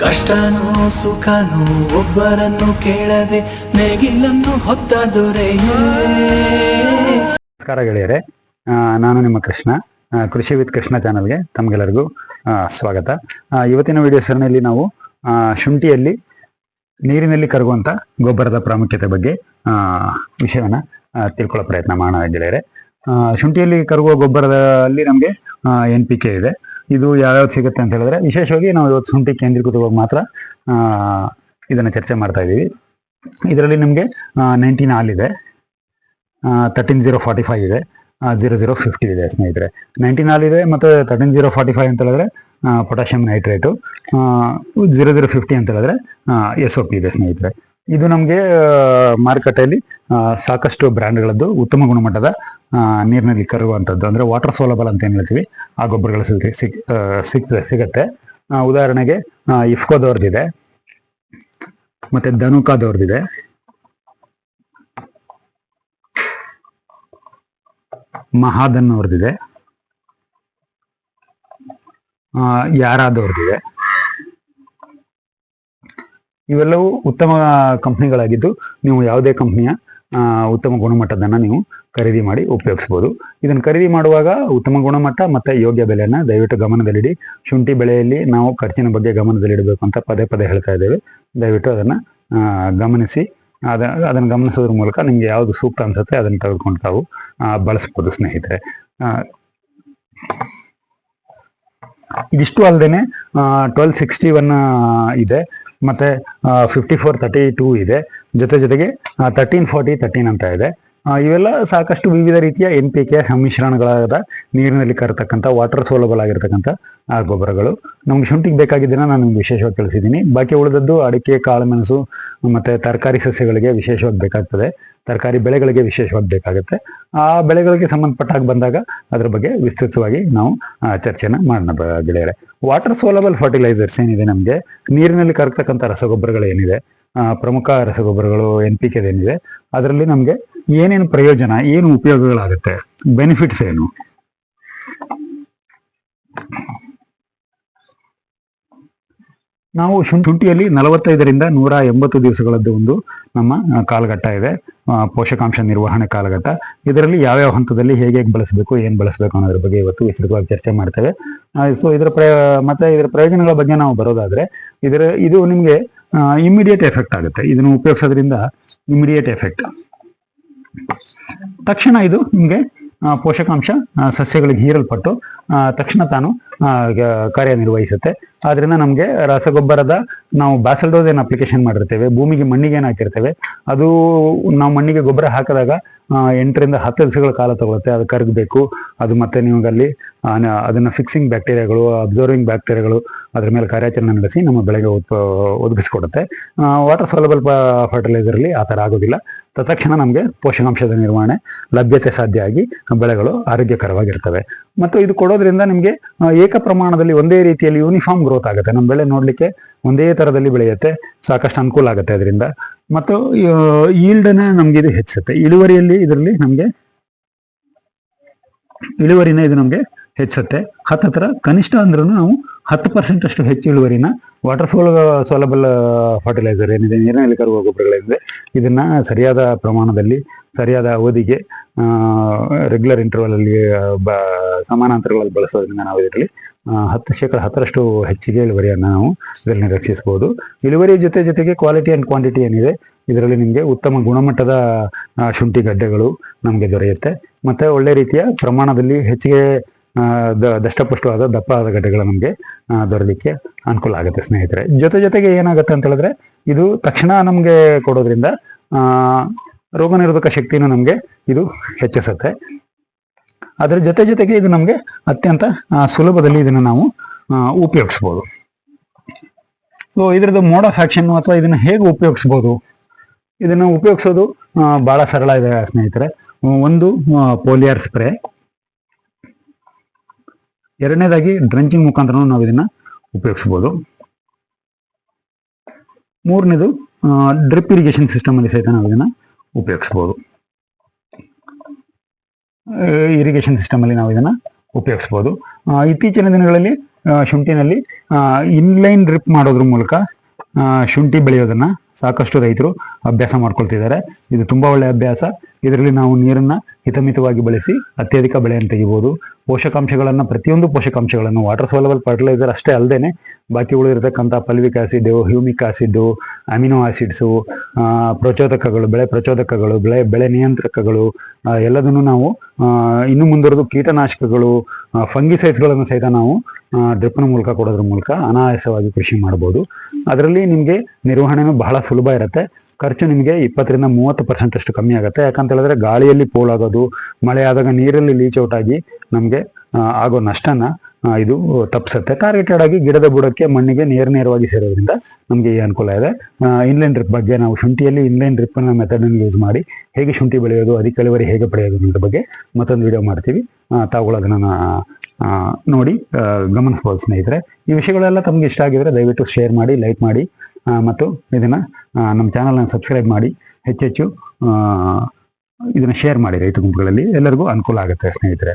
ಕಷ್ಟನೋ ಸುಖನೋ ಒಬ್ಬರನ್ನು ಕೇಳದೆ ನೇಗಿಲನ್ನು ಹೊತ್ತ ನಮಸ್ಕಾರ ಗೆಳೆಯರೆ. ನಾನು ನಿಮ್ಮ ಕೃಷ್ಣ. ಕೃಷಿ ವಿತ್ ಕೃಷ್ಣ ಚಾನಲ್ಗೆ ತಮಗೆಲ್ಲರಿಗೂ ಸ್ವಾಗತ. ಇವತ್ತಿನ ವಿಡಿಯೋ ಸರಣಿಯಲ್ಲಿ ನಾವು ಶುಂಠಿಯಲ್ಲಿ, ನೀರಿನಲ್ಲಿ ಕರಗುವಂಥ ಗೊಬ್ಬರದ ಪ್ರಾಮುಖ್ಯತೆ ಬಗ್ಗೆ ವಿಷಯವನ್ನ ತಿಳ್ಕೊಳ್ಳೋ ಪ್ರಯತ್ನ ಮಾಡೋಣ ಗೆಳೆಯರೆ. ಶುಂಠಿಯಲ್ಲಿ ಕರಗುವ ಗೊಬ್ಬರದಲ್ಲಿ ನಮಗೆ ಎನ್ ಪಿ ಕೆ ಇದೆ. ಇದು ಯಾವ್ಯಾವ್ದು ಸಿಗುತ್ತೆ ಅಂತ ಹೇಳಿದ್ರೆ, ವಿಶೇಷವಾಗಿ ನಾವು ಇವತ್ತು ಶುಂಠಿ ಕೇಂದ್ರೀಕೃತವಾಗಿ ಮಾತ್ರ ಇದನ್ನು ಚರ್ಚೆ ಮಾಡ್ತಾ ಇದ್ದೀವಿ. ಇದರಲ್ಲಿ ನಿಮಗೆ ನೈನ್ಟೀನ್ ಆಲ್ ಇದೆ. ತರ್ಟೀನ್ ಜೀರೋ ಫಾರ್ಟಿ ಫೈವ್ ಇದೆ. ಜೀರೋ ಜೀರೋ ಫಿಫ್ಟಿ ಇದೆ ಸ್ನೇಹಿತರೆ. ನೈನ್ಟೀನ್ ಹಾಲ್ ಇದೆ ಮತ್ತು ತರ್ಟೀನ್ ಜೀರೋ ಫಾರ್ಟಿ ಫೈವ್ ಅಂತ ಹೇಳಿದ್ರೆ potassium nitrate zero zero fifty ಅಂತ ಹೇಳಿದ್ರೆ ಎಸ್ ಒ ಪಿ ಇದೆ ಸ್ನೇಹಿತರೆ. ಇದು ನಮಗೆ ಮಾರುಕಟ್ಟೆಯಲ್ಲಿ ಸಾಕಷ್ಟು ಬ್ರ್ಯಾಂಡ್ಗಳದ್ದು ಉತ್ತಮ ಗುಣಮಟ್ಟದ ನೀರಿನಲ್ಲಿ ಕರುವಂಥದ್ದು ಅಂದರೆ ವಾಟರ್ ಸೋಲಬಲ್ ಅಂತ ಏನು ಹೇಳ್ತೀವಿ ಆ ಗೊಬ್ಬರಗಳು ಸಿಗ್ ಆ, ಸಿಗ್ತದೆ ಸಿಗತ್ತೆ. ಉದಾಹರಣೆಗೆ ಇಫ್ಕೋದವ್ರದ್ದಿದೆ ಮತ್ತು ಧನುಕಾದವ್ರದ್ದಿದೆ ಮಹಾದನ್ ಅವ್ರದ್ದಿದೆ ಯಾರಾದವ್ರದ್ದಿದೆ ಇವೆಲ್ಲವೂ ಉತ್ತಮ ಕಂಪ್ನಿಗಳಾಗಿದ್ದು ನೀವು ಯಾವುದೇ ಕಂಪ್ನಿಯ ಉತ್ತಮ ಗುಣಮಟ್ಟದನ್ನ ನೀವು ಖರೀದಿ ಮಾಡಿ ಉಪಯೋಗಿಸ್ಬೋದು. ಇದನ್ನು ಖರೀದಿ ಮಾಡುವಾಗ ಉತ್ತಮ ಗುಣಮಟ್ಟ ಮತ್ತು ಯೋಗ್ಯ ಬೆಲೆಯನ್ನು ದಯವಿಟ್ಟು ಗಮನದಲ್ಲಿಡಿ. ಶುಂಠಿ ಬೆಳೆಯಲ್ಲಿ ನಾವು ಖರ್ಚಿನ ಬಗ್ಗೆ ಗಮನದಲ್ಲಿಡಬೇಕು ಅಂತ ಪದೇ ಪದೇ ಹೇಳ್ತಾ ಇದ್ದೇವೆ. ದಯವಿಟ್ಟು ಅದನ್ನು ಗಮನಿಸಿ. ಅದ, ಅದನ್ನು ಗಮನಿಸೋದ್ರ ಮೂಲಕ ನಿಮಗೆ ಯಾವುದು ಸೂಕ್ತ ಅನ್ಸುತ್ತೆ ಅದನ್ನು ತೆಗೆದುಕೊಂಡು ತಾವು ಬಳಸ್ಬೋದು ಸ್ನೇಹಿತರೆ. ಇದಿಷ್ಟು ಅಲ್ಲದೆ ಟ್ವೆಲ್ ಸಿಕ್ಸ್ಟಿ ಒನ್ ಇದೆ. ಮತ್ತೆ ಫಿಫ್ಟಿ ಫೋರ್ ತರ್ಟಿ ಟೂ ಇದೆ. ಜೊತೆ ಜೊತೆಗೆ ತರ್ಟೀನ್ ಫಾರ್ಟಿ ತರ್ಟೀನ್ ಅಂತ ಇದೆ. ಇವೆಲ್ಲ ಸಾಕಷ್ಟು ವಿವಿಧ ರೀತಿಯ ಎನ್ ಪಿ ಕೆ ಸಮ್ಮಿಶ್ರಣಗಳಾದ ನೀರಿನಲ್ಲಿ ಕರತಕ್ಕಂಥ ವಾಟರ್ ಸೋಲಬಲ್ ಆಗಿರ್ತಕ್ಕಂಥ ಗೊಬ್ಬರಗಳು. ನಮ್ಗೆ ಶುಂಠಿಗೆ ಬೇಕಾಗಿದ್ದನ್ನ ನಾನು ನಿಮ್ಗೆ ವಿಶೇಷವಾಗಿ ತಿಳಿಸಿದ್ದೀನಿ ಬಾಕಿ ಉಳಿದದ್ದು ಅಡಿಕೆ ಕಾಳುಮೆಣಸು ಮತ್ತೆ ತರಕಾರಿ ಸಸ್ಯಗಳಿಗೆ ವಿಶೇಷವಾಗಿ ಬೇಕಾಗ್ತದೆ. ತರಕಾರಿ ಬೆಳೆಗಳಿಗೆ ವಿಶೇಷವಾಗಿ ಬೇಕಾಗುತ್ತೆ. ಆ ಬೆಳೆಗಳಿಗೆ ಸಂಬಂಧಪಟ್ಟಾಗ ಬಂದಾಗ ಅದ್ರ ಬಗ್ಗೆ ವಿಸ್ತೃತವಾಗಿ ನಾವು ಚರ್ಚೆನ ಮಾಡೋಣ ಗೆಳೆಯರೆ. ವಾಟರ್ ಸೋಲಬಲ್ ಫರ್ಟಿಲೈಸರ್ಸ್ ಏನಿದೆ ನಮಗೆ? ನೀರಿನಲ್ಲಿ ಕರಗ್ತಕ್ಕಂಥ ರಸಗೊಬ್ಬರಗಳು ಏನಿದೆ ಪ್ರಮುಖ ರಸಗೊಬ್ಬರಗಳು ಎನ್ ಪಿ ಕೆದೇನಿದೆ ಅದರಲ್ಲಿ ನಮಗೆ ಏನೇನು ಪ್ರಯೋಜನ, ಏನು ಉಪಯೋಗಗಳಾಗುತ್ತೆ ಬೆನಿಫಿಟ್ಸ್ ಏನು? ನಾವು ಶುಂಠಿಯಲ್ಲಿ ನಲವತ್ತೈದರಿಂದ ನೂರ ಎಂಬತ್ತು ದಿವಸಗಳದ್ದು ಒಂದು ನಮ್ಮ ಕಾಲಘಟ್ಟ ಇದೆ. ಪೋಷಕಾಂಶ ನಿರ್ವಹಣೆ ಕಾಲಘಟ್ಟ. ಇದರಲ್ಲಿ ಯಾವ್ಯಾವ ಹಂತದಲ್ಲಿ ಹೇಗೆ ಹೇಗೆ ಬಳಸಬೇಕು, ಏನು ಬಳಸಬೇಕು ಅನ್ನೋದ್ರ ಬಗ್ಗೆ ಇವತ್ತು ವಿಸ್ತೃತವಾಗಿ ಚರ್ಚೆ ಮಾಡ್ತೇವೆ. ಸೊ ಇದರ ಪ್ರಯ, ಮತ್ತೆ ಇದರ ಪ್ರಯೋಜನಗಳ ಬಗ್ಗೆ ನಾವು ಬರೋದಾದ್ರೆ, ಇದರ, ಇದು ನಿಮಗೆ ಇಮಿಡಿಯೇಟ್ ಎಫೆಕ್ಟ್ ಆಗುತ್ತೆ. ಇದನ್ನು ಉಪಯೋಗಿಸೋದ್ರಿಂದ ಇಮಿಡಿಯೇಟ್ ಎಫೆಕ್ಟ್ ತಕ್ಷಣ ಇದು ನಿಮಗೆ ಪೋಷಕಾಂಶ ಸಸ್ಯಗಳಿಗೆ ಹೀರಲ್ಪಟ್ಟು ತಕ್ಷಣ ತಾನು ಕಾರ್ಯನಿರ್ವಹಿಸುತ್ತೆ. ಆದ್ರಿಂದ ನಮಗೆ ರಸಗೊಬ್ಬರದ ನಾವು ಬ್ಯಾಸಲ್ಡೋಸ್ ಏನು ಅಪ್ಲಿಕೇಶನ್ ಮಾಡಿರ್ತೇವೆ, ಭೂಮಿಗೆ ಮಣ್ಣಿಗೆ ಏನು ಹಾಕಿರ್ತೇವೆ, ಅದು ನಾವು ಮಣ್ಣಿಗೆ ಗೊಬ್ಬರ ಹಾಕಿದಾಗ ಎಂಟರಿಂದ ಹತ್ತು ದಿವಸಗಳ ಕಾಲ ತಗೊಳುತ್ತೆ. ಅದು ಕರಗಬೇಕು, ಅದು ಮತ್ತೆ ನಿಮಗಲ್ಲಿ ಅಲ್ಲಿ ಅದನ್ನ ಫಿಕ್ಸಿಂಗ್ ಬ್ಯಾಕ್ಟೀರಿಯಾಗಳು ಅಬ್ಸರ್ವಿಂಗ್ ಬ್ಯಾಕ್ಟೀರಿಯಾಗಳು ಅದ್ರ ಮೇಲೆ ಕಾರ್ಯಾಚರಣೆ ನಡೆಸಿ ನಮ್ಮ ಬೆಳೆಗೆ ಉತ್ಪ ಒದಗಿಸ್ಕೊಡುತ್ತೆ. ವಾಟರ್ ಸೋಲಬಲ್ ಫರ್ಟಿಲೈಸರ್ಲಿ ಆ ಥರ ಆಗೋದಿಲ್ಲ. ತತ್ಕ್ಷಣ ನಮಗೆ ಪೋಷಕಾಂಶದ ನಿರ್ವಹಣೆ ಲಭ್ಯತೆ ಸಾಧ್ಯ ಆಗಿ ಬೆಳೆಗಳು ಆರೋಗ್ಯಕರವಾಗಿರ್ತವೆ. ಮತ್ತು ಇದು ಕೊಡೋದ್ರಿಂದ ನಿಮಗೆ ಏಕ ಪ್ರಮಾಣದಲ್ಲಿ ಒಂದೇ ರೀತಿಯಲ್ಲಿ ಯೂನಿಫಾರ್ಮ್ ಗ್ರೋತ್ ಆಗುತ್ತೆ. ನಮ್ಮ ಬೆಳೆ ನೋಡಲಿಕ್ಕೆ ಒಂದೇ ಥರದಲ್ಲಿ ಬೆಳೆಯುತ್ತೆ. ಸಾಕಷ್ಟು ಅನುಕೂಲ ಆಗುತ್ತೆ ಅದರಿಂದ. ಮತ್ತು ಈಲ್ಡನ್ನ ನಮಗೆ ಇದು ಹೆಚ್ಚುತ್ತೆ. ಇಳುವರಿಯಲ್ಲಿ ಇದರಲ್ಲಿ ನಮಗೆ ಇಳುವರಿನ ಇದು ನಮಗೆ ಹೆಚ್ಚುತ್ತೆ. ಹತ್ತತ್ರ ಕನಿಷ್ಠ ಅಂದ್ರೂ ನಾವು ಹತ್ತು ಪರ್ಸೆಂಟ್ ಅಷ್ಟು ಹೆಚ್ಚು ಇಳುವರಿನ ವಾಟರ್ ಫಾಲ್ ಸೋಲಬಲ್ ಫರ್ಟಿಲೈಸರ್ ಏನಿದೆ, ನೀರಿನಲ್ಲಿ ಕರುವ ಗೊಬ್ಬರಗಳೇನಿದೆ ಇದನ್ನು ಸರಿಯಾದ ಪ್ರಮಾಣದಲ್ಲಿ, ಸರಿಯಾದ ಅವಧಿಗೆ ರೆಗ್ಯುಲರ್ ಇಂಟರ್ವಲಲ್ಲಿ ಬ, ಸಮಾನಾಂತರಗಳಲ್ಲಿ ಬಳಸೋದ್ರಿಂದ ನಾವು ಇದರಲ್ಲಿ ಹತ್ತು ಶೇಕಡ ಹತ್ತರಷ್ಟು ಹೆಚ್ಚಿಗೆ ಇಳುವರಿಯನ್ನು ನಾವು ಇದರಲ್ಲಿ ರಕ್ಷಿಸ್ಬೋದು ಇಳುವರಿ ಜೊತೆ ಜೊತೆಗೆ ಕ್ವಾಲಿಟಿ ಆ್ಯಂಡ್ ಕ್ವಾಂಟಿಟಿ ಏನಿದೆ, ಇದರಲ್ಲಿ ನಿಮಗೆ ಉತ್ತಮ ಗುಣಮಟ್ಟದ ಶುಂಠಿ ಗಡ್ಡೆಗಳು ನಮಗೆ ದೊರೆಯುತ್ತೆ. ಮತ್ತು ಒಳ್ಳೆ ರೀತಿಯ ಪ್ರಮಾಣದಲ್ಲಿ ಹೆಚ್ಚಿಗೆ ದಷ್ಟಪುಷ್ಟವಾದ ದಪ್ಪವಾದ ಗಡ್ಡೆಗಳು ನಮಗೆ ದೊರಲಿಕ್ಕೆ ಅನುಕೂಲ ಆಗುತ್ತೆ ಸ್ನೇಹಿತರೆ. ಜೊತೆ ಜೊತೆಗೆ ಏನಾಗುತ್ತೆ ಅಂತ ಹೇಳಿದ್ರೆ, ಇದು ತಕ್ಷಣ ನಮಗೆ ಕೊಡೋದ್ರಿಂದ ರೋಗ ನಿರೋಧಕ ಶಕ್ತಿನೂ ನಮಗೆ ಇದು ಹೆಚ್ಚಿಸುತ್ತೆ. ಅದರ ಜೊತೆ ಜೊತೆಗೆ ಇದು ನಮಗೆ ಅತ್ಯಂತ ಸುಲಭದಲ್ಲಿ ಇದನ್ನು ನಾವು ಉಪಯೋಗಿಸ್ಬೋದು. ಸೊ ಇದರದ್ದು ಮೋಡ್ ಆಫ್ ಆಕ್ಷನ್ ಅಥವಾ ಇದನ್ನು ಹೇಗೆ ಉಪಯೋಗಿಸ್ಬೋದು? ಇದನ್ನು ಉಪಯೋಗಿಸೋದು ಭಾಳ ಸರಳ ಇದೆ ಸ್ನೇಹಿತರೆ. ಒಂದು ಪೋಲಿಯರ್ ಸ್ಪ್ರೇ. ಎರಡನೇದಾಗಿ ಡ್ರೆಂಚಿಂಗ್ ಮುಖಾಂತರ ನಾವು ಇದನ್ನ ಉಪಯೋಗಿಸ್ಬೋದು. ಮೂರನೇದು ಡ್ರಿಪ್ ಇರಿಗೇಷನ್ ಸಿಸ್ಟಮ್ ಅಲ್ಲಿ ಸಹಿತ ನಾವು ಇದನ್ನ ಉಪಯೋಗಿಸ್ಬೋದು. ಇರಿಗೇಷನ್ ಸಿಸ್ಟಮ್ ಅಲ್ಲಿ ನಾವು ಇದನ್ನ ಉಪಯೋಗಿಸ್ಬೋದು. ಇತ್ತೀಚಿನ ದಿನಗಳಲ್ಲಿ ಶುಂಠಿನಲ್ಲಿ ಇನ್ಲೈನ್ ಡ್ರಿಪ್ ಮಾಡೋದ್ರ ಮೂಲಕ ಶುಂಠಿ ಬೆಳೆಯೋದನ್ನ ಸಾಕಷ್ಟು ರೈತರು ಅಭ್ಯಾಸ ಮಾಡ್ಕೊಳ್ತಿದ್ದಾರೆ. ಇದು ತುಂಬಾ ಒಳ್ಳೆಯ ಅಭ್ಯಾಸ. ಇದರಲ್ಲಿ ನಾವು ನೀರನ್ನ ಹಿತಮಿತವಾಗಿ ಬಳಸಿ ಅತ್ಯಧಿಕ ಬೆಳೆಯನ್ನು ತೆಗಿಬೋದು. ಪೋಷಕಾಂಶಗಳನ್ನು, ಪ್ರತಿಯೊಂದು ಪೋಷಕಾಂಶಗಳನ್ನು ವಾಟರ್ ಸೋಲಬಲ್ ಫರ್ಟಿಲೈಸರ್ ಅಷ್ಟೇ ಅಲ್ಲದೆ ಬಾಕಿ ಉಳಿದಿರತಕ್ಕಂಥ fulvic acid humic acid amino acids ಪ್ರಚೋದಕಗಳು, ಬೆಳೆ ಪ್ರಚೋದಕಗಳು, ಬೆಳೆ ಬೆಳೆ ನಿಯಂತ್ರಕಗಳು ಎಲ್ಲದನ್ನು ನಾವು ಇನ್ನು ಮುಂದುವರೆದು ಕೀಟನಾಶಕಗಳು ಫಂಗಿಸೈಡ್ಸ್ಗಳನ್ನು ಸಹಿತ ನಾವು ಡ್ರಿಪ್ನ ಮೂಲಕ ಕೊಡೋದ್ರ ಮೂಲಕ ಅನಾಯಾಸವಾಗಿ ಕೃಷಿ ಮಾಡ್ಬೋದು ಅದರಲ್ಲಿ ನಿಮಗೆ ನಿರ್ವಹಣೆನೂ ಬಹಳ ಸುಲಭ ಇರುತ್ತೆ. ಖರ್ಚು ನಿಮಗೆ ಇಪ್ಪತ್ತರಿಂದ ಮೂವತ್ತು ಪರ್ಸೆಂಟ್ ಅಷ್ಟು ಕಮ್ಮಿ ಆಗುತ್ತೆ. ಯಾಕಂತ ಹೇಳಿದ್ರೆ ಗಾಳಿಯಲ್ಲಿ ಪೋಲಾಗೋದು ಮಳೆ ಆದಾಗ ನೀರಲ್ಲಿ ಲೀಚ್ ಔಟ್ ಆಗಿ ನಮಗೆ ಆಗೋ ನಷ್ಟನ ಇದು ತಪ್ಪಿಸುತ್ತೆ ಟಾರ್ಗೆಟೆಡ್ ಆಗಿ ಗಿಡದ ಬುಡಕ್ಕೆ ಮಣ್ಣಿಗೆ ನೇರ ನೇರವಾಗಿ ಸೇರೋದ್ರಿಂದ ನಮಗೆ ಈ ಅನುಕೂಲ ಇದೆ. ಇನ್ಲೈನ್ ಡ್ರಿಪ್ ಬಗ್ಗೆ ನಾವು ಶುಂಠಿಯಲ್ಲಿ ಇನ್ಲೈನ್ ಡ್ರಿಪ್ ಮೆಥಡನ್ನು ಯೂಸ್ ಮಾಡಿ ಹೇಗೆ ಶುಂಠಿ ಬೆಳೆಯೋದು ಅಧಿಕ ಇಳುವರಿ ಹೇಗೆ ಪಡೆಯೋದು ಅನ್ನೋದ್ರ ಬಗ್ಗೆ ಮತ್ತೊಂದು ವಿಡಿಯೋ ಮಾಡ್ತೀವಿ. ತಾವುಗಳು ಅದನ್ನು ನೋಡಿ ಗಮನ ಗಮನಿಸ್ಬೋದು ಸ್ನೇಹಿತರೆ. ಈ ವಿಷಯಗಳೆಲ್ಲ ತಮಗೆ ಇಷ್ಟ ಆಗಿದ್ರೆ ದಯವಿಟ್ಟು ಶೇರ್ ಮಾಡಿ ಲೈಕ್ ಮಾಡಿ ಮತ್ತು ಇದನ್ನು ನಮ್ಮ ಚಾನಲ್ನ ಸಬ್ಸ್ಕ್ರೈಬ್ ಮಾಡಿ. ಹೆಚ್ಚೆಚ್ಚು ಇದನ್ನು ಶೇರ್ ಮಾಡಿ ರೈತ ಗುಂಪುಗಳಲ್ಲಿ. ಎಲ್ಲರಿಗೂ ಅನುಕೂಲ ಆಗುತ್ತೆ ಸ್ನೇಹಿತರೆ.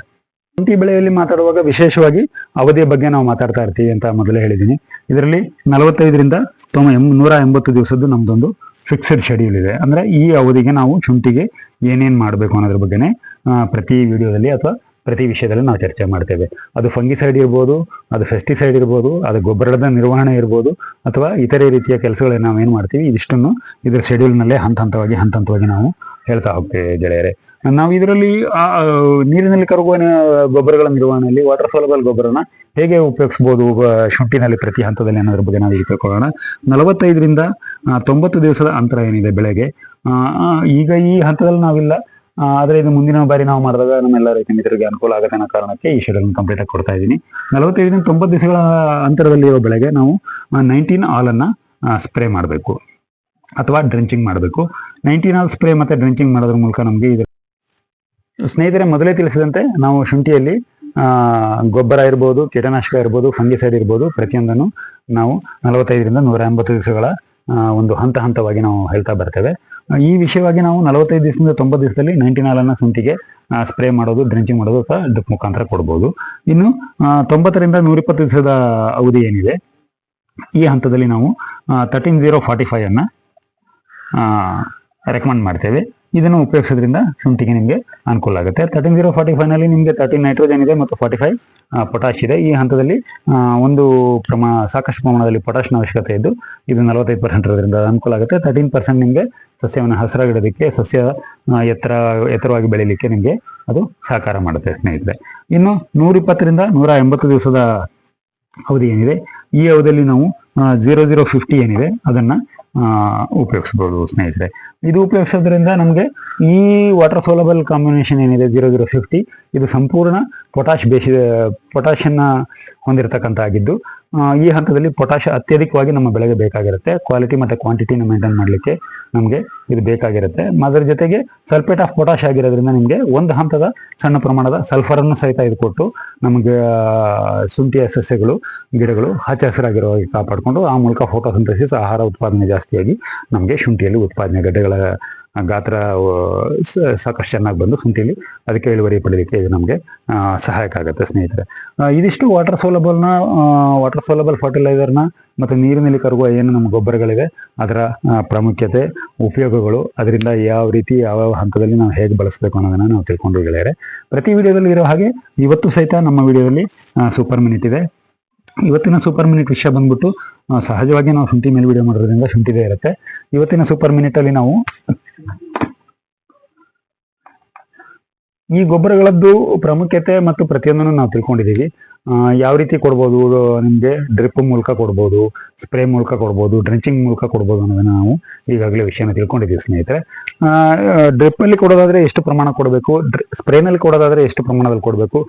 ಶುಂಠಿ ಬೆಳೆಯಲ್ಲಿ ಮಾತಾಡುವಾಗ ವಿಶೇಷವಾಗಿ ಅವಧಿಯ ಬಗ್ಗೆ ನಾವು ಮಾತಾಡ್ತಾ ಇರ್ತೀವಿ ಅಂತ ಮೊದಲೇ ಹೇಳಿದ್ದೀನಿ. ಇದರಲ್ಲಿ ನಲವತ್ತೈದರಿಂದ ತೊಂಬ ಎಂ, ನೂರ ಎಂಬತ್ತು ದಿವಸದ್ದು ನಮ್ಮದೊಂದು ಫಿಕ್ಸ್ಡ್ ಶೆಡ್ಯೂಲ್ ಇದೆ. ಅಂದರೆ ಈ ಅವಧಿಗೆ ನಾವು ಶುಂಠಿಗೆ ಏನೇನು ಮಾಡಬೇಕು ಅನ್ನೋದ್ರ ಬಗ್ಗೆನೇ ಪ್ರತಿ ವಿಡಿಯೋದಲ್ಲಿ ಅಥವಾ ಪ್ರತಿ ವಿಷಯದಲ್ಲಿ ನಾವು ಚರ್ಚೆ ಮಾಡ್ತೇವೆ. ಅದು ಫಂಗಿಸೈಡ್ ಇರ್ಬೋದು, ಅದು ಫೆಸ್ಟಿಸೈಡ್ ಇರ್ಬೋದು, ಅದು ಗೊಬ್ಬರದ ನಿರ್ವಹಣೆ ಇರ್ಬೋದು, ಅಥವಾ ಇತರೆ ರೀತಿಯ ಕೆಲಸಗಳನ್ನ ನಾವು ಏನು ಮಾಡ್ತೀವಿ, ಇದಿಷ್ಟನ್ನು ಇದರ ಶೆಡ್ಯೂಲ್ನಲ್ಲೇ ಹಂತ ಹಂತವಾಗಿ ಹಂತ ಹಂತವಾಗಿ ನಾವು ಹೇಳ್ತಾ ಹೋಗ್ತೇವೆ ಗೆಳೆಯರೆ. ನಾವು ಇದರಲ್ಲಿ ನೀರಿನಲ್ಲಿ ಕರಗುವ ಗೊಬ್ಬರಗಳ ನಿರ್ವಹಣೆಯಲ್ಲಿ ವಾಟರ್ ಸೋಲಬಲ್ ಗೊಬ್ಬರನ ಹೇಗೆ ಉಪಯೋಗಿಸ್ಬೋದು ಶುಂಠಿನಲ್ಲಿ ಪ್ರತಿ ಹಂತದಲ್ಲಿ ಅನ್ನೋದ್ರ ಬಗ್ಗೆ ನಾವು ಈಗ ತಿಳ್ಕೊಳ್ಳೋಣ. ನಲವತ್ತೈದರಿಂದ ತೊಂಬತ್ತು ದಿವಸದ ಅಂತರ ಏನಿದೆ ಬೆಳೆಗೆ? ಈಗ ಈ ಹಂತದಲ್ಲಿ ನಾವಿಲ್ಲ. ಆದ್ರೆ ಇದು ಮುಂದಿನ ಬಾರಿ ನಾವು ಮಾಡಿದಾಗ ನಮ್ಮೆಲ್ಲ ರೈತ ಮಿತ್ರರಿಗೆ ಅನುಕೂಲ ಆಗುತ್ತೆ ಕಾರಣಕ್ಕೆ ಈ ಶೆಡ್ಯೂಲ್ ಕಂಪ್ಲೀಟ್ ಆಗಿ ಕೊಡ್ತಾ ಇದ್ದೀನಿ. ನಲವತ್ತೈದರಿಂದ ತೊಂಬತ್ತು ದಿವಸಗಳ ಅಂತರದಲ್ಲಿ ಇರೋ ಬೆಳೆಗೆ ನಾವು ನೈನ್ಟೀನ್ ಆಲನ್ನು ಸ್ಪ್ರೇ ಮಾಡಬೇಕು. ಅಥವಾ ಡ್ರೆಂಚಿಂಗ್ ಮಾಡಬೇಕು. ನೈನ್ಟೀನ್ ಆಲ್ ಸ್ಪ್ರೇ ಮತ್ತೆ ಡ್ರೆಂಚಿಂಗ್ ಮಾಡೋದ್ರ ಮೂಲಕ ನಮಗೆ ಇದು ಸ್ನೇಹಿತರೆ, ಮೊದಲೇ ತಿಳಿಸಿದಂತೆ ನಾವು ಶುಂಠಿಯಲ್ಲಿ ಗೊಬ್ಬರ ಇರ್ಬೋದು, ಕೀಟನಾಶಕ ಇರ್ಬೋದು ಫಂಗಿಸೈಡ್ ಇರ್ಬೋದು, ಪ್ರತಿಯೊಂದನ್ನು ನಾವು ನಲವತ್ತೈದರಿಂದ ನೂರ ಎಂಬತ್ತು ದಿವಸಗಳ ಒಂದು ಹಂತ ಹಂತವಾಗಿ ನಾವು ಹೇಳ್ತಾ ಬರ್ತೇವೆ. ಈ ವಿಷಯವಾಗಿ ನಾವು ನಲವತ್ತೈದು ದಿವಸದಿಂದ ತೊಂಬತ್ತು ದಿವಸದಲ್ಲಿ ನೈಂಟಿ ನಾಲನ್ನು ಶುಂಠಿಗೆ ಸ್ಪ್ರೇ ಮಾಡೋದು ಡ್ರೆಂಚಿಂಗ್ ಮಾಡೋದು ಅಥವಾ ಡ್ರಿಪ್ ಮುಖಾಂತರ ಕೊಡ್ಬೋದು. ಇನ್ನು ತೊಂಬತ್ತರಿಂದ ತೊಂಬತ್ತರಿಂದ ನೂರಿಪ್ಪತ್ತು ದಿವಸದ ಅವಧಿ ಏನಿದೆ? ಈ ಹಂತದಲ್ಲಿ ನಾವು ತರ್ಟೀನ್ ಜೀರೋ ಫಾರ್ಟಿ ಫೈವ್ ಅನ್ನ ರೆಕಮೆಂಡ್ ಮಾಡ್ತೇವೆ. ಇದನ್ನು ಉಪಯೋಗಿಸೋದ್ರಿಂದ ಶುಂಠಿಗೆ ನಿಮಗೆ ಅನುಕೂಲ ಆಗುತ್ತೆ. ತರ್ಟೀನ್ ಜೀರೋ ಫಾರ್ಟಿ ಫೈವ್ನಲ್ಲಿ ನಿಮಗೆ ತರ್ಟೀನ್ ನೈಟ್ರೋಜನ್ ಇದೆ ಮತ್ತು ಫಾರ್ಟಿ ಫೈವ್ ಪೊಟಾಶ್ ಇದೆ. ಈ ಹಂತದಲ್ಲಿ ಒಂದು ಪ್ರಮಾ, ಸಾಕಷ್ಟು ಪ್ರಮಾಣದಲ್ಲಿ ಪೊಟಾಶ್ನ ಅವಶ್ಯಕತೆ ಇದ್ದು, ಇದು ನಲವತ್ತೈದು ಪರ್ಸೆಂಟ್ ಇರೋದ್ರಿಂದ ಅನುಕೂಲ ಆಗುತ್ತೆ. ತರ್ಟೀನ್ ಪರ್ಸೆಂಟ್ ನಿಮಗೆ ಸಸ್ಯವನ್ನು ಹಸಿರಾಗಿಡೋದಕ್ಕೆ, ಸಸ್ಯ ಎತ್ತರ, ಎತ್ತರವಾಗಿ ಬೆಳೀಲಿಕ್ಕೆ ನಿಮಗೆ ಅದು ಸಹಕಾರ ಮಾಡುತ್ತೆ ಸ್ನೇಹಿತರೆ. ಇನ್ನು ನೂರಿಪ್ಪತ್ತರಿಂದ ನೂರ ಎಂಬತ್ತು ದಿವಸದ ಅವಧಿ ಏನಿದೆ? ಈ ಅವಧಿಯಲ್ಲಿ ನಾವು ಜೀರೋ ಜೀರೋ ಫಿಫ್ಟಿ ಏನಿದೆ? ಅದನ್ನ ಉಪಯೋಗಿಸ್ಬೋದು ಸ್ನೇಹಿತರೆ. ಇದು ಉಪಯೋಗಿಸೋದ್ರಿಂದ ನಮಗೆ ಈ ವಾಟರ್ ಸೋಲಬಲ್ ಕಾಂಬಿನೇಷನ್ ಏನಿದೆ ಜೀರೋ ಜೀರೋ ಫಿಫ್ಟಿ ಇದು ಸಂಪೂರ್ಣ ಪೊಟ್ಯಾಶ್ ಬೇಸಿದ ಪೊಟಾಷನ್ನ ಹೊಂದಿರತಕ್ಕಂಥ ಆಗಿದ್ದು ಈ ಹಂತದಲ್ಲಿ ಪೊಟಾಷ್ ಅತ್ಯಧಿಕವಾಗಿ ನಮ್ಮ ಬೆಳೆಗೆ ಬೇಕಾಗಿರುತ್ತೆ. ಕ್ವಾಲಿಟಿ ಮತ್ತು ಕ್ವಾಂಟಿಟಿನ ಮೇಂಟೈನ್ ಮಾಡಲಿಕ್ಕೆ ನಮಗೆ ಇದು ಬೇಕಾಗಿರುತ್ತೆ. ಅದರ ಜೊತೆಗೆ ಸಲ್ಫೇಟ್ ಆಫ್ ಪೊಟಾಶ್ ಆಗಿರೋದ್ರಿಂದ ನಿಮಗೆ ಒಂದು ಹಂತದ ಸಣ್ಣ ಪ್ರಮಾಣದ ಸಲ್ಫರನ್ನು ಸಹಿತ ಇದು ಕೊಟ್ಟು ನಮಗೆ ಶುಂಠಿಯ ಸಸ್ಯಗಳು, ಗಿಡಗಳು ಹಚ್ಚ ಹಸಿರಾಗಿರೋ ಹಾಗೆ ಕಾಪಾಡಿಕೊಂಡು ಆ ಮೂಲಕ ಫೋಟೋಸಿಂಥಸಿಸ್ ಆಹಾರ ಉತ್ಪಾದನೆ ಜಾಸ್ತಿಯಾಗಿ ನಮಗೆ ಶುಂಠಿಯಲ್ಲಿ ಉತ್ಪಾದನೆ ಗಡ್ಡೆಗಳ ಗಾತ್ರ ಸಾಕಷ್ಟು ಚೆನ್ನಾಗಿ ಬಂದು ಸುಂಟಿಲಿ ಅದಕ್ಕೆ ಇಳುವರಿ ಪಡೆಯಲಿಕ್ಕೆ ಇದು ನಮಗೆ ಸಹಾಯಕ ಆಗುತ್ತೆ ಸ್ನೇಹಿತರೆ. ಇದಿಷ್ಟು ವಾಟರ್ ಸೋಲಬಲ್ನ ವಾಟರ್ ಸೋಲಬಲ್ ಫರ್ಟಿಲೈಸರ್ನ ಮತ್ತು ನೀರಿನಲ್ಲಿ ಕರಗುವ ಏನು ನಮ್ಮ ಗೊಬ್ಬರಗಳಿವೆ, ಅದರ ಪ್ರಾಮುಖ್ಯತೆ, ಉಪಯೋಗಗಳು, ಅದರಿಂದ ಯಾವ ರೀತಿ, ಯಾವ ಹಂತದಲ್ಲಿ ನಾವು ಹೇಗೆ ಬಳಸಬೇಕು ಅನ್ನೋದನ್ನು ನಾವು ತಿಳ್ಕೊಂಡು ಗೆಳೆಯರೆ. ಪ್ರತಿ ವಿಡಿಯೋದಲ್ಲಿ ಇರೋ ಹಾಗೆ ಇವತ್ತು ಸಹಿತ ನಮ್ಮ ವಿಡಿಯೋದಲ್ಲಿ ಸೂಪರ್ ಮಿನಿಟ್ ಇದೆ. ಇವತ್ತಿನ ಸೂಪರ್ ಮಿನಿಟ್ ವಿಷಯ ಬಂದ್ಬಿಟ್ಟು ಸಹಜವಾಗಿ ನಾವು ಶುಂಠಿ ಮೇಲೆ ವಿಡಿಯೋ ಮಾಡೋದ್ರಿಂದ ಶುಂಠಿದೇ ಇರುತ್ತೆ. ಇವತ್ತಿನ ಸೂಪರ್ ಮಿನಿಟಲ್ಲಿ ನಾವು ಈ ಗೊಬ್ಬರಗಳದ್ದು ಪ್ರಾಮುಖ್ಯತೆ ಮತ್ತು ಪ್ರತಿಯೊಂದನ್ನು ನಾವು ತಿಳ್ಕೊಂಡಿದ್ದೀವಿ. ಯಾವ ರೀತಿ ಕೊಡ್ಬೋದು ನಿಮಗೆ? ಡ್ರಿಪ್ ಮೂಲಕ ಕೊಡ್ಬೋದು ಸ್ಪ್ರೇ ಮೂಲಕ ಕೊಡ್ಬೋದು ಡ್ರೆಂಚಿಂಗ್ ಮೂಲಕ ಕೊಡ್ಬೋದು ಅನ್ನೋದನ್ನ ನಾವು ಈಗಾಗಲೇ ವಿಷಯನ ತಿಳ್ಕೊಂಡಿದ್ದೀವಿ ಸ್ನೇಹಿತರೆ. ಡ್ರಿಪ್ ಅಲ್ಲಿ ಕೊಡೋದಾದ್ರೆ ಎಷ್ಟು ಪ್ರಮಾಣ ಕೊಡಬೇಕು? ಸ್ಪ್ರೇನಲ್ಲಿ ಕೊಡೋದಾದ್ರೆ ಎಷ್ಟು ಪ್ರಮಾಣದಲ್ಲಿ ಕೊಡಬೇಕು?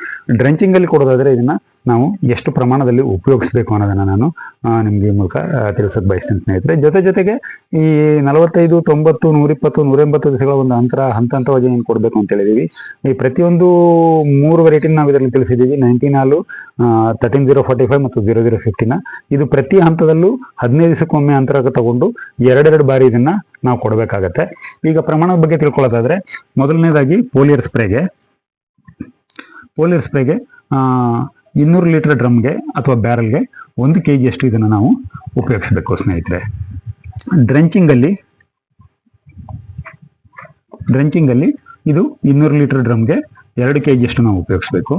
ಡ್ರೆಂಚಿಂಗ್ ಅಲ್ಲಿ ಕೊಡೋದಾದ್ರೆ ಇದನ್ನ ನಾವು ಎಷ್ಟು ಪ್ರಮಾಣದಲ್ಲಿ ಉಪಯೋಗಿಸ್ಬೇಕು ಅನ್ನೋದನ್ನ ನಾನು ನಿಮಗೆ ಮೂಲಕ ತಿಳಿಸೋಕೆ ಬಯಸ್ತೀನಿ ಸ್ನೇಹಿತರೆ. ಜೊತೆ ಜೊತೆಗೆ ಈ ನಲವತ್ತೈದು, ತೊಂಬತ್ತು, ನೂರಿಪ್ಪತ್ತು, ನೂರೆಂಬತ್ತು ದಿವಸಗಳ ಒಂದು ಅಂತರ ಹಂತ ಹಂತವಾಗಿ ಏನು ಕೊಡಬೇಕು ಅಂತ ಹೇಳಿದೀವಿ. ಈ ಪ್ರತಿಯೊಂದು ಮೂರು ವೆರೈಟಿನ ನಾವು ಇದರಲ್ಲಿ ತಿಳಿಸಿದ್ದೀವಿ nineteen all thirteen zero forty five ಮತ್ತು ಜೀರೋ ಜೀರೋ ಫಿಫ್ಟಿನ ಇದು ಪ್ರತಿ ಹಂತದಲ್ಲೂ ಹದಿನೈದು ದಿವಸಕ್ಕೊಮ್ಮೆ ಅಂತರ ತಗೊಂಡು ಎರಡೆರಡು ಬಾರಿ ಇದನ್ನ ನಾವು ಕೊಡಬೇಕಾಗತ್ತೆ. ಈಗ ಪ್ರಮಾಣದ ಬಗ್ಗೆ ತಿಳ್ಕೊಳ್ಳೋದಾದ್ರೆ, ಮೊದಲನೇದಾಗಿ ಪೋಲಿಯರ್ ಸ್ಪ್ರೇಗೆ. ಪೋಲಿಯರ್ ಸ್ಪ್ರೇಗೆ ಇನ್ನೂರು ಲೀಟರ್ ಡ್ರಮ್ಗೆ ಅಥವಾ ಬ್ಯಾರಲ್ಗೆ ಒಂದು ಕೆ ಜಿಯಷ್ಟು ಇದನ್ನು ನಾವು ಉಪಯೋಗಿಸಬೇಕು ಸ್ನೇಹಿತರೆ. ಡ್ರೆಂಚಿಂಗಲ್ಲಿ ಡ್ರೆಂಚಿಂಗಲ್ಲಿ ಇದು ಇನ್ನೂರು ಲೀಟರ್ ಡ್ರಮ್ಗೆ ಎರಡು ಕೆ ಜಿಯಷ್ಟು ನಾವು ಉಪಯೋಗಿಸಬೇಕು.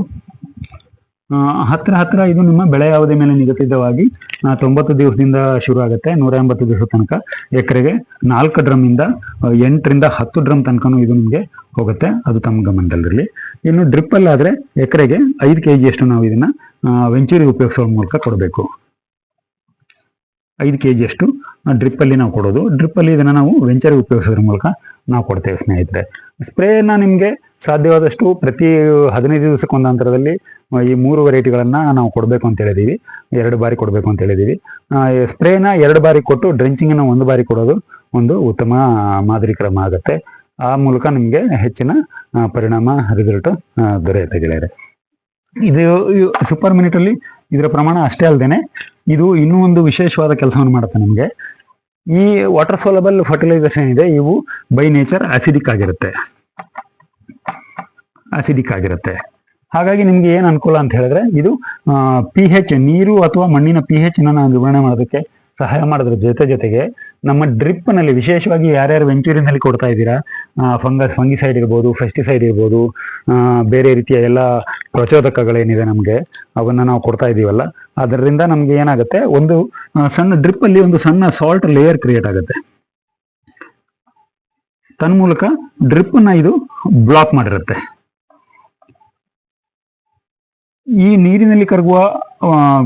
ಹತ್ರ ಹತ್ರ ಇದು ನಿಮ್ಮ ಬೆಳೆ ಯಾವುದೇ ಮೇಲೆ ನಿಗದಿತವಾಗಿ ತೊಂಬತ್ತು ದಿವಸದಿಂದ ಶುರು ಆಗುತ್ತೆ ನೂರ ಎಂಬತ್ತು ದಿವಸ ತನಕ ಎಕರೆಗೆ ನಾಲ್ಕು ಡ್ರಮ್ ಇಂದ ಎಂಟರಿಂದ ಹತ್ತು ಡ್ರಮ್ ತನಕನೂ ಇದು ನಿಮಗೆ ಹೋಗುತ್ತೆ, ಅದು ತಮ್ಮ ಗಮನದಲ್ಲಿರಲಿ. ಇನ್ನು ಡ್ರಿಪ್ಪಲ್ಲಿ ಆದರೆ ಎಕರೆಗೆ ಐದು ಕೆ ಜಿಯಷ್ಟು ನಾವು ಇದನ್ನು ವೆಂಚೂರಿ ಉಪಯೋಗಿಸೋ ಮೂಲಕ ಕೊಡಬೇಕು. ಐದು ಕೆ ಜಿಯಷ್ಟು ಡ್ರಿಪ್ಪಲ್ಲಿ ನಾವು ಕೊಡೋದು. ಡ್ರಿಪ್ಪಲ್ಲಿ ಇದನ್ನು ನಾವು ವೆಂಚರಿ ಉಪಯೋಗಿಸೋದ್ರ ಮೂಲಕ ನಾವು ಕೊಡ್ತೇವೆ ಸ್ನೇಹಿತರೆ. ಸ್ಪ್ರೇನ ನಿಮಗೆ ಸಾಧ್ಯವಾದಷ್ಟು ಪ್ರತಿ ಹದಿನೈದು ದಿವಸಕ್ಕೊಂದು ಅಂತರದಲ್ಲಿ ಈ ಮೂರು ವೆರೈಟಿಗಳನ್ನು ನಾವು ಕೊಡಬೇಕು ಅಂತ ಹೇಳಿದ್ದೀವಿ ಎರಡು ಬಾರಿ ಕೊಡಬೇಕು ಅಂತ ಹೇಳಿದ್ದೀವಿ ಸ್ಪ್ರೇನ ಎರಡು ಬಾರಿ ಕೊಟ್ಟು ಡ್ರೆಂಚಿಂಗನ್ನು ಒಂದು ಬಾರಿ ಕೊಡೋದು ಒಂದು ಉತ್ತಮ ಮಾದರಿ ಕ್ರಮ ಆಗುತ್ತೆ. ಆ ಮೂಲಕ ನಿಮಗೆ ಹೆಚ್ಚಿನ ಪರಿಣಾಮ ರಿಸಲ್ಟ್ ದೊರೆಯುತ್ತೆ ಗೆಳೆಯರೆ. ಇದು ಸೂಪರ್ ಮಿನಿಟಲ್ಲಿ ಇದರ ಪ್ರಮಾಣ ಅಷ್ಟೇ ಅಲ್ಲದೆ ಇದು ಇನ್ನೂ ಒಂದು ವಿಶೇಷವಾದ ಕೆಲಸವನ್ನು ಮಾಡುತ್ತೆ ನಮಗೆ. ಈ ವಾಟರ್ ಸೋಲಬಲ್ ಫರ್ಟಿಲೈಸರ್ಸ್ ಏನಿದೆ, ಇವು ಬೈ ನೇಚರ್ ಆಸಿಡಿಕ್ ಆಗಿರುತ್ತೆ. ಆಸಿಡಿಕ್ ಆಗಿರುತ್ತೆ. ಹಾಗಾಗಿ ನಿಮ್ಗೆ ಏನು ಅನುಕೂಲ ಅಂತ ಹೇಳಿದ್ರೆ, ಇದು ಪಿ ಹೆಚ್ ನೀರು ಅಥವಾ ಮಣ್ಣಿನ ಪಿ ಹೆಚ್ ನಾವು ನಿರ್ವಹಣೆ ಮಾಡೋದಕ್ಕೆ ಸಹಾಯ ಮಾಡೋದ್ರ ಜೊತೆ ಜೊತೆಗೆ ನಮ್ಮ ಡ್ರಿಪ್ನಲ್ಲಿ ವಿಶೇಷವಾಗಿ ಯಾರ್ಯಾರು ವೆಂಚೂರಿನಲ್ಲಿ ಕೊಡ್ತಾ ಇದ್ದೀರಾ ಫಂಗಸ್ ಫಂಗಿಸೈಡ್ ಇರ್ಬೋದು ಫೆಸ್ಟಿಸೈಡ್ ಇರ್ಬೋದು ಬೇರೆ ರೀತಿಯ ಎಲ್ಲ ಪ್ರಚೋದಕಗಳೇನಿದೆ ನಮಗೆ, ಅವನ್ನ ನಾವು ಕೊಡ್ತಾ ಇದೀವಲ್ಲ ಅದರಿಂದ ನಮ್ಗೆ ಏನಾಗುತ್ತೆ, ಒಂದು ಸಣ್ಣ ಡ್ರಿಪ್ ಅಲ್ಲಿ ಒಂದು ಸಣ್ಣ ಸಾಲ್ಟ್ ಲೇಯರ್ ಕ್ರಿಯೇಟ್ ಆಗುತ್ತೆ. ತನ್ಮೂಲಕ ಡ್ರಿಪ್ನ ಇದು ಬ್ಲಾಕ್ ಮಾಡಿರುತ್ತೆ. ಈ ನೀರಿನಲ್ಲಿ ಕರಗುವ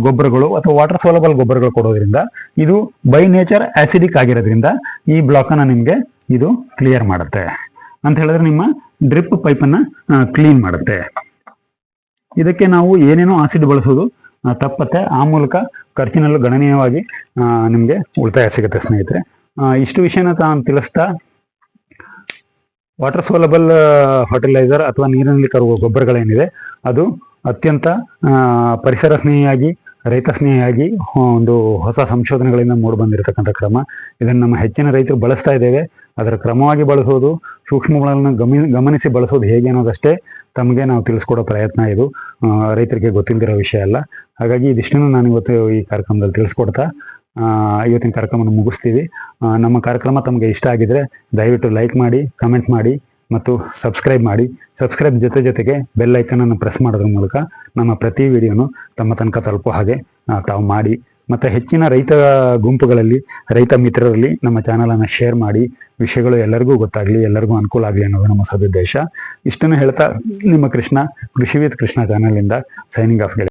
ಗೊಬ್ಬರಗಳು ಅಥವಾ ವಾಟರ್ ಸೋಲಬಲ್ ಗೊಬ್ಬರಗಳು ಕೊಡೋದ್ರಿಂದ ಇದು ಬೈ ನೇಚರ್ ಆಸಿಡಿಕ್ ಆಗಿರೋದ್ರಿಂದ ಈ ಬ್ಲಾಕ್ ಅನ್ನ ನಿಮಗೆ ಇದು ಕ್ಲಿಯರ್ ಮಾಡುತ್ತೆ. ಅಂತ ಹೇಳಿದ್ರೆ ನಿಮ್ಮ ಡ್ರಿಪ್ ಪೈಪನ್ನ ಕ್ಲೀನ್ ಮಾಡುತ್ತೆ. ಇದಕ್ಕೆ ನಾವು ಏನೇನೋ ಆಸಿಡ್ ಬಳಸೋದು ತಪ್ಪತ್ತೆ. ಆ ಮೂಲಕ ಖರ್ಚಿನಲ್ಲೂ ಗಣನೀಯವಾಗಿ ನಿಮಗೆ ಉಳಿತಾಯ ಸಿಗುತ್ತೆ ಸ್ನೇಹಿತರೆ. ಇಷ್ಟು ವಿಷಯನ ತಾನು ತಿಳಿಸ್ತಾ ವಾಟರ್ ಸೋಲಬಲ್ ಫರ್ಟಿಲೈಸರ್ ಅಥವಾ ನೀರಿನಲ್ಲಿ ಕರುವ ಗೊಬ್ಬರಗಳೇನಿದೆ, ಅದು ಅತ್ಯಂತ ಪರಿಸರ ಸ್ನೇಹಿಯಾಗಿ ರೈತ ಸ್ನೇಹಿಯಾಗಿ ಒಂದು ಹೊಸ ಸಂಶೋಧನೆಗಳಿಂದ ಮೂಡಿ ಬಂದಿರತಕ್ಕಂಥ ಕ್ರಮ. ಇದನ್ನು ನಮ್ಮ ಹೆಚ್ಚಿನ ರೈತರು ಬಳಸ್ತಾ ಇದ್ದೇವೆ. ಅದರ ಕ್ರಮವಾಗಿ ಬಳಸೋದು, ಸೂಕ್ಷ್ಮಗಳನ್ನು ಗಮನ ಗಮನಿಸಿ ಬಳಸೋದು ಹೇಗೆ ಅನ್ನೋದಷ್ಟೇ ತಮಗೆ ನಾವು ತಿಳಿಸ್ಕೊಡೋ ಪ್ರಯತ್ನ ಇದು. ರೈತರಿಗೆ ಗೊತ್ತಿಲ್ಲದಿರೋ ವಿಷಯ ಅಲ್ಲ. ಹಾಗಾಗಿ ಇದಿಷ್ಟನ್ನು ನಾನು ಇವತ್ತು ಈ ಕಾರ್ಯಕ್ರಮದಲ್ಲಿ ತಿಳಿಸ್ಕೊಡ್ತಾ ಇವತ್ತಿನ ಕಾರ್ಯಕ್ರಮವನ್ನು ಮುಗಿಸ್ತೀವಿ. ನಮ್ಮ ಕಾರ್ಯಕ್ರಮ ತಮಗೆ ಇಷ್ಟ ಆಗಿದ್ರೆ ದಯವಿಟ್ಟು ಲೈಕ್ ಮಾಡಿ, ಕಮೆಂಟ್ ಮಾಡಿ ಮತ್ತು ಸಬ್ಸ್ಕ್ರೈಬ್ ಮಾಡಿ. ಸಬ್ಸ್ಕ್ರೈಬ್ ಜೊತೆ ಜೊತೆಗೆ ಬೆಲ್ ಐಕನನ್ನು ಪ್ರೆಸ್ ಮಾಡೋದ್ರ ಮೂಲಕ ನಮ್ಮ ಪ್ರತಿ ವಿಡಿಯೋನು ತಮ್ಮ ತನಕ ತಲುಪೋ ಹಾಗೆ ತಾವು ಮಾಡಿ. ಮತ್ತು ಹೆಚ್ಚಿನ ರೈತ ಗುಂಪುಗಳಲ್ಲಿ, ರೈತ ಮಿತ್ರರಲ್ಲಿ ನಮ್ಮ ಚಾನಲನ್ನು ಶೇರ್ ಮಾಡಿ. ವಿಷಯಗಳು ಎಲ್ಲರಿಗೂ ಗೊತ್ತಾಗಲಿ, ಎಲ್ಲರಿಗೂ ಅನುಕೂಲ ಆಗಲಿ ಅನ್ನೋದು ನಮ್ಮ ಸದುದ್ದೇಶ. ಇಷ್ಟನ್ನು ಹೇಳ್ತಾ, ನಿಮ್ಮ ಕೃಷ್ಣ ಕೃಷಿ ವಿತ್ ಕೃಷ್ಣ ಚಾನಲಿಂದ ಸೈನಿಂಗ್ ಆಫ್